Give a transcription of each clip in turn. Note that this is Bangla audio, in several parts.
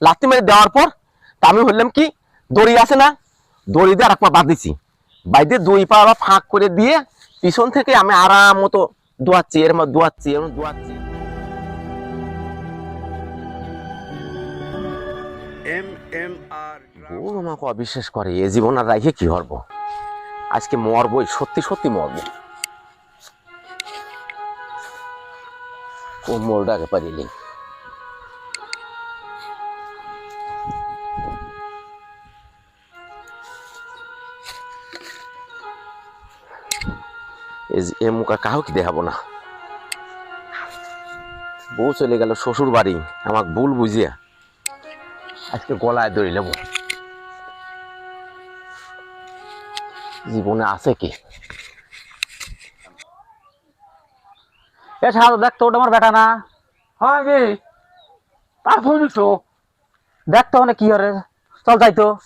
লাথি মেরে দেওয়ার পর তা আমি বললাম কি দড়ি আছে না? দড়ি দিয়ে আর এক পা বাদ দিছি বাইরে দুই পা ফাঁক করে দিয়ে পিছন থেকে আমি আরাম মতো দোয়াচ্ছি এর মধ্যে দোয়াচ্ছি এর দোয়াচ্ছি। এম এম আর ও আমাকে অবিশ্বাস করে এ জীবন আর রাখে কি হরবো আজকে মরবই সত্যি সত্যি মরবো। কোমরটাকে পারিলি এ যে- মুখ আর কাউকে দেখাবো না। বউ চলে গেল শ্বশুর বাড়ি আমাকে ভুল বুঝিয়া। আজকে গলায় দড়ি নেব। জীবনে আছে কি? এ দেখ তো ওটা আমার বেটা না। হয় রে। তারপর তো দেখ তো মানে কি হরে চল যাই তো।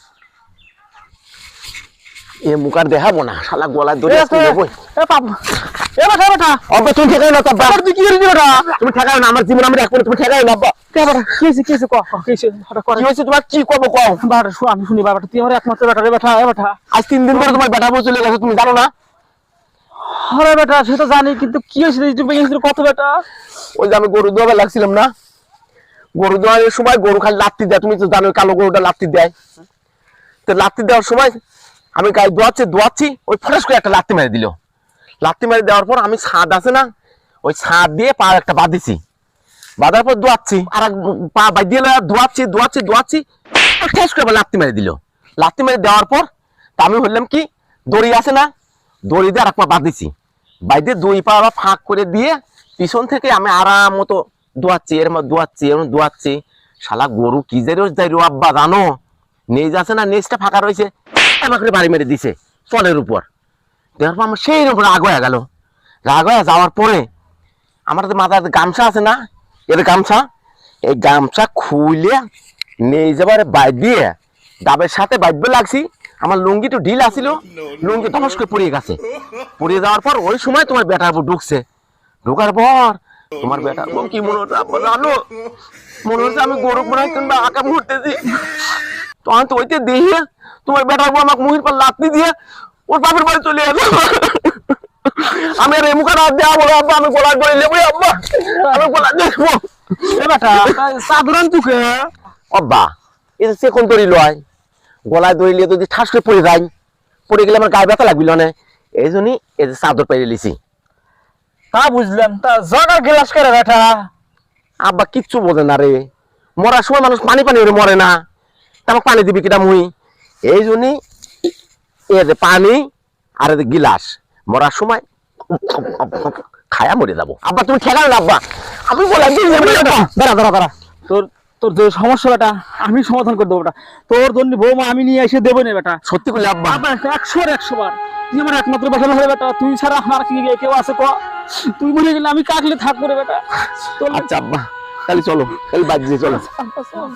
এ মুখ আর দেখাবো না শালা গলায় এ এ বেটা অব্বা তুমি ঠেকাই না তো আব্বা আবার তুই কি তুমি ঠেকাই না আমার জীবন আমি রাখব না, তুমি ঠেকাই না আব্বা কে বেটা? কি হইছে কি হইছে ক ক, কি হইছে হঠাৎ করে। কি হয়েছে তোমার? কি কও? বাবা শু আমি শুনি বাবা তুই আমার একমাত্র বেটা রে বেটা এ বেটা আজ তিন দিন ধরে তোমার বেটা বউ চলে গেছে তুমি জানো না? আরে বেটা সে তো জানি কিন্তু কি হয়েছে রে, তুই কত বেটা ওই যে আমি গরু দোয়াবে লাগছিলাম না? গরু দোয়ানোর সময় গরু খালি লাত্তি দেয় তুমি তো জানো কালো গরুটা লাত্তি দেয়। তো লাত্তি দেওয়ার সময় আমি গায়ে দোয়াচ্ছি দোয়াচ্ছি, ওই ফটাস করে একটা লাত্তি মেরে দিল। লাত্তি মেরে দেওয়ার পর আমি ছাদ আছে না, ওই ছাদ দিয়ে পা একটা বাঁধিছি। বাঁধার পর দোয়াচ্ছি, আর পা বাঁধিয়ে দোয়াচ্ছি দোয়াচ্ছি দোয়াচ্ছি ঠেস করে লাত্তি মেরে দিল। লাত্তি মেরে দেওয়ার পর তা আমি বললাম কি, দড়ি আছে না, দড়ি দিয়ে আর এক পা বাঁধিছি। বাইরে দুই পা ফাঁক করে দিয়ে পিছন থেকে আমি আরাম মতো দোয়াচ্ছি, এর মধ্যে দোয়াচ্ছি, এর দোয়াচ্ছি। শালা গরু কি যে রোজ যাই রো আব্বা, জানো? নেজ আছে না, নেজটা ফাঁকা রয়েছে। এবার করে বাড়ি মেরে দিছে চলের উপর। দেওয়ার পর আমার সেই উপর রাগ হয়ে গেল। রাগ হয়ে যাওয়ার পরে আমার তো মাথার গামছা আছে না, এর গামছা, এই গামছা খুলে নেই যাবার বাইর দিয়ে ডাবের সাথে বাইবে লাগছি। আমার লুঙ্গি তো ঢিল আসিল লুঙ্গি ধমস করে পড়িয়ে গেছে। পড়িয়ে যাওয়ার পর ওই সময় তোমার বেটার উপর ঢুকছে। ঢোকার পর তোমার বেটার বউ কি মনে হচ্ছে মনে হচ্ছে আমি গরু মনে হয় কিংবা আঁকা মুহূর্তেছি তখন তো ওইতে দেখে তোমার বেটার বউ আমাকে মুহির পর লাত্তি দিয়ে ওর বাপের বাড়ি চলে গেল আমি আর এমুখান হাত দেওয়া বলো আব্বা আমি গোলা করে নেব আব্বা আমি গোলা দেখব এ বেটা সাধারণ তুকে অব্বা এই যে সেখন দড়ি লয় গলায় দড়ি লিয়ে যদি ঠাস করে পড়ে যায় পড়ে গেলে আমার গায়ে ব্যথা লাগবিল না। এই জন্যই এই যে চাদর পেরে লিছি। তা বুঝলাম তা জগার গিলাস করে বেটা। আব্বা কিচ্ছু বোঝে না রে। মরার সময় মানুষ পানি পানি মরে না। তা আমাকে পানি দিবি কিনা মুই। এই জন্যই এ যে পানি আর গিলাস। মরার সময় খায়া মরে যাব। আব্বা তুমি ঠেকাও না আব্বা। আমি বললাম দাঁড়া দাঁড়া দাঁড়া। তোর তোর যে সমস্যা বেটা আমি সমাধান করে দেবো বেটা। তোর জন্য বৌমা আমি নিয়ে এসে দেবো না বেটা। সত্যি করলে আব্বা। বাবা একশো একশো বার। তুই আমার একমাত্র বেটা হয়ে বেটা তুই ছাড়া আমার কি কেউ আছে ক? তুই মরে গেলে আমি কাকলে থাকব রে বেটা। আচ্ছা আব্বা। তাহলে চলো তাহলে বাদ দিয়ে চলো। আব্বা, চল।